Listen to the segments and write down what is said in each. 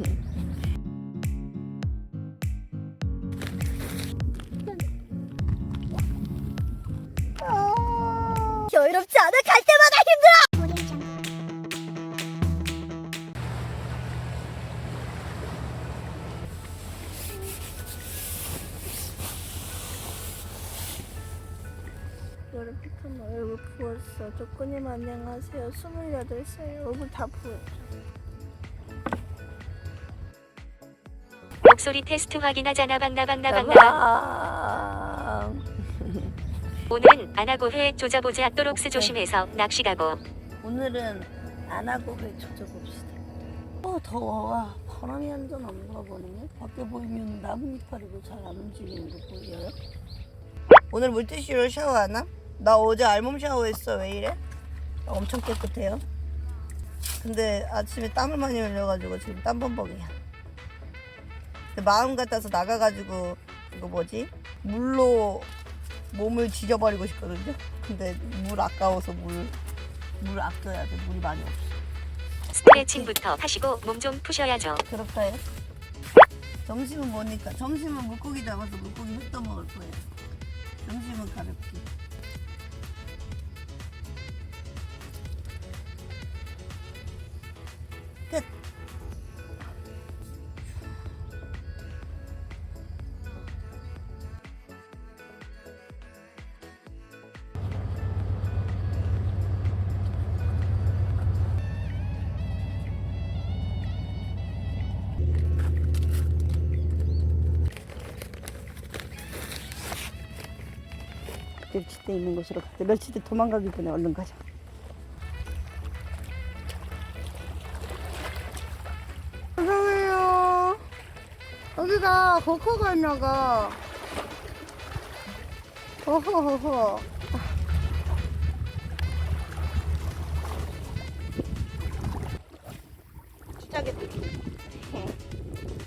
여유롭지 않아 갈 때마다 힘들어. 여름 피크는 얼굴 부었어. 조건님 안녕하세요. 28살 얼굴 다 부었죠. 목소리 테스트 확인하잖아 박나 박나 박나 나방. 오늘은 안 하고 회 조져보자 또록스 조심해서 낚시 가고 오늘은 안 하고 회 조져봅시다. 어 더워. 와, 바람이 한잔안 불어버리네. 밖에 보이면 나뭇잎파리도 잘안 움직이는 거 보여요? 오늘 물티슈로 샤워하나? 나 어제 알몸 샤워했어. 왜 이래? 나 엄청 깨끗해요. 근데 아침에 땀을 많이 흘려가지고 지금 땀범벅이야. 마음 같아서 나가가지고 이거 뭐지? 물로 몸을 지져버리고 싶거든요. 근데 물 아까워서 물, 물 아껴야 돼. 물이 많이 없어. 스트레칭부터 하시고 몸 좀 푸셔야죠 그럴까요? 점심은 뭐니까? 점심은 물고기 잡아서 물고기 회 떠먹을 거예요. 점심은 가볍게. 멸치대 있는 곳으로 가자. 멸치대 도망가기 전에 얼른 가자. 죄송해요. 여기가 거커가 있나가. 어허허허.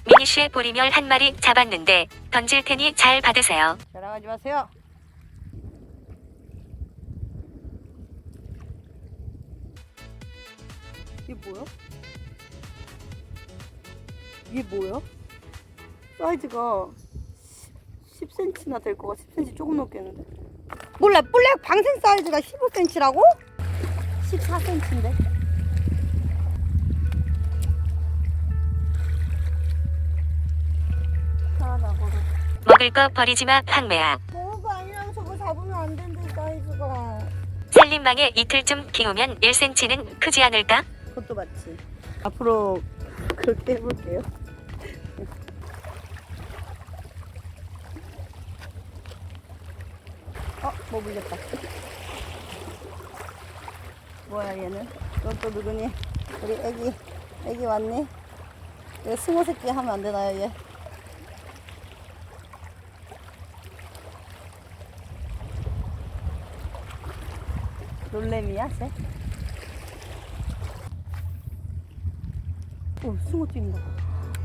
미니쉬의 보리멸 한 마리 잡았는데 던질 테니 잘 받으세요 자랑하지 마세요. 이게 뭐야? 이게 뭐야? 사이즈가 10, 10cm나 될 거가 10cm 조금 넘겠는데? 몰라, 볼락 방생 사이즈가 15cm라고? 14cm인데? 하나고로. 먹을 거 버리지마 황매야 먹을 거 아니라 저거 잡으면 안 된대 사이즈가. 살림망에 이틀쯤 키우면 1cm는 크지 않을까? 그것도 맞지. 앞으로 그렇게 해볼게요. 어, 뭐 물렸다. 뭐야 얘는? 넌또 누구니? 우리 애기, 애기 왔니? 얘 승호 새끼 하면 안 되나요 얘? 놀래미야 쟤? 오, 숭어 뛴다.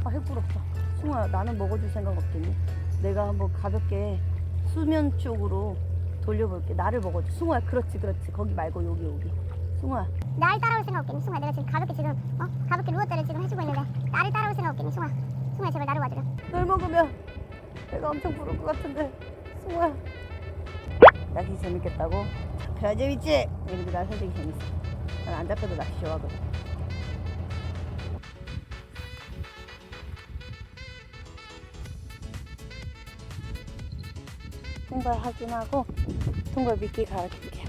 아, 해부럽다. 숭어야, 나는 먹어줄 생각 없겠니? 내가 한번 가볍게 수면 쪽으로 돌려볼게. 나를 먹어줘. 숭어야, 그렇지, 그렇지. 거기 말고 여기, 여기. 숭어야. 나를 따라올 생각 없겠니? 승아 내가 지금 가볍게 지금 어? 가볍게 루어다를 지금 해주고 있는데 나를 따라올 생각 없겠니? 승아 승아 제발 나를 와주려 널 먹으면 내가 엄청 부를 것 같은데. 숭어야. 낚시 재밌겠다고? 잡혀야 재밌지? 이런데 나 솔직히 재밌어. 난 안 잡혀도 낚시 좋아하거든. 통발 확인하고 통발 미끼 갈아줄게요.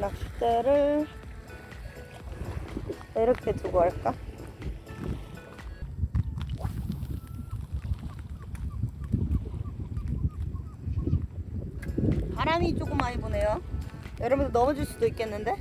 낚싯대를 이렇게 두고 할까? 바람이 조금 많이 부네요. 여러분들 넘어질 수도 있겠는데?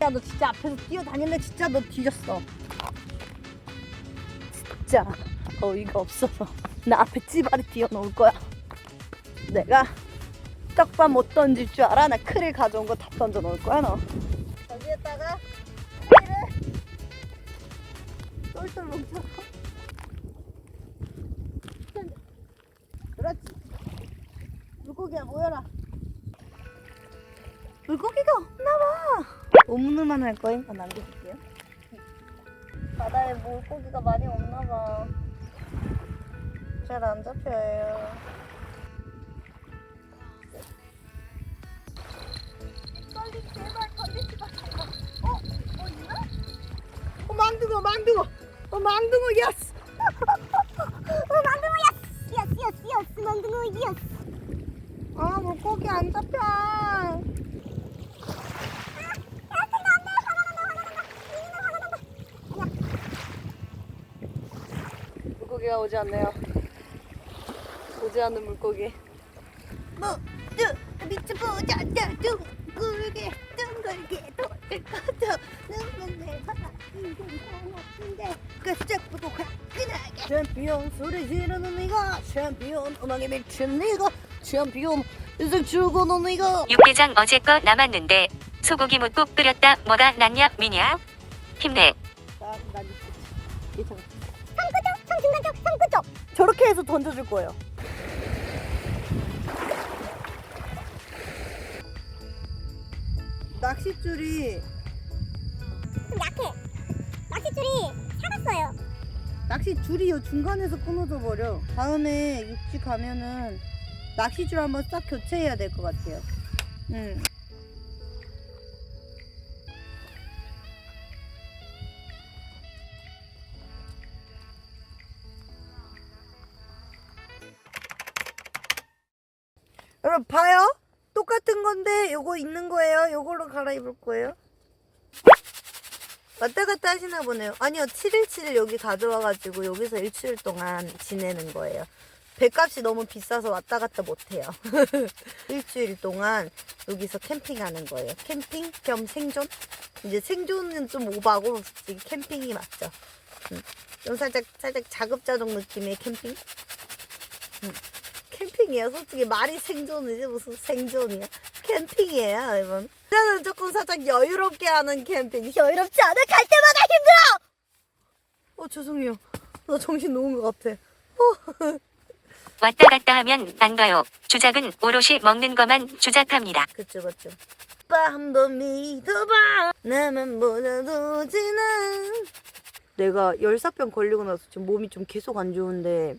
야 너 진짜 앞에서 뛰어다닐래 진짜 너 뒤졌어 진짜 어이가 없어서 나 앞에 찌바리 뛰어놓을 거야. 내가 떡밥 못 던질 줄 알아? 나 크릴 가져온 거 다 던져 놓을 거야 너. 여기에다가 크릴을 똘똘 뭉쳐서 그렇지. 물고기야 모여라. 물고기가 없나봐. 오문을만 할 거임? 아, 남겨줄게요 바다에 물고기가 많이 없나봐. 잘 안 잡혀요. 빨리 제발 건들지 마 어? 어 있나? 어 망둥어 망둥어. 어 망둥어 예스 어 망둥어 예스 예스 예스 예스 망둥어 예스 아 물고기 안 잡혀 나오지 않네요. 오지 않는 물고기. 모두 빛을 보자 둥글게 둥글게 돌을 거쳐 눈물내 봐라 인생 하나인데 끝짝 보고 화끈하게 챔피언 소리 지르는 네가 챔피언 음악에 미친 네가 챔피언 인생 죽어놓은 네가 육개장 어제 거 남았는데 소고기 뭇국 끓였다 뭐가 낫냐 미냐 힘내 나, 나 미쳤지. 미쳤지. 3 중간쪽, 3 끝쪽. 저렇게 해서 던져줄 거예요. 낚싯줄이 좀 약해. 낚싯줄이 작았어요. 낚싯줄이 중간에서 끊어져 버려. 다음에 육지 가면은 낚싯줄 한번 싹 교체해야 될 것 같아요. 음. 여러분 봐요 똑같은 건데 요거 있는 거예요 요걸로 갈아입을 거예요 왔다 갔다 하시나 보네요. 아니요, 717 여기 가져와가지고 여기서 일주일 동안 지내는 거예요. 배값이 너무 비싸서 왔다 갔다 못해요. 일주일 동안 여기서 캠핑하는 거예요. 캠핑 겸 생존? 이제 생존은 좀 오바고 캠핑이 맞죠. 음, 좀 살짝 살짝 자급자족 느낌의 캠핑? 음, 캠핑이에요. 솔직히 말이 생존이지 무슨 생존이야. 캠핑이에요, 여러분. 나는 조금 살짝 여유롭게 하는 캠핑. 여유롭지 않아? 갈 때마다 힘들어! 어, 죄송해요. 나 정신 놓은 것 같아. 왔다 갔다 하면 안 가요 주작은 오롯이 먹는 것만 주작합니다 그쵸, 그쵸. 오빠 한번 믿어봐. 나만 보내두지는. 내가 열사병 걸리고 나서 지금 몸이 좀 계속 안 좋은데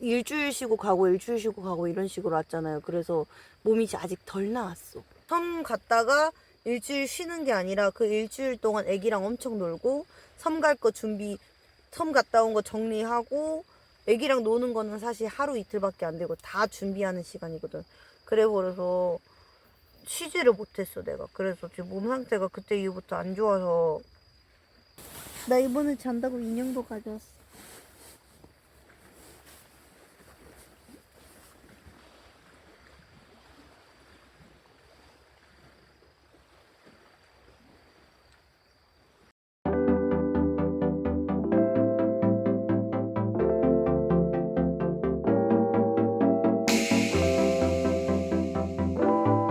일주일 쉬고 가고 일주일 쉬고 가고 이런 식으로 왔잖아요. 그래서 몸이 아직 덜 나았어. 섬 갔다가 일주일 쉬는 게 아니라 그 일주일 동안 애기랑 엄청 놀고 섬 갈 거 준비 섬 갔다 온 거 정리하고 애기랑 노는 거는 사실 하루 이틀밖에 안 되고 다 준비하는 시간이거든. 그래 버려서 쉬지를 못했어 내가. 그래서 지금 몸 상태가 그때 이후부터 안 좋아서 나 이번에 잔다고 인형도 가져왔어.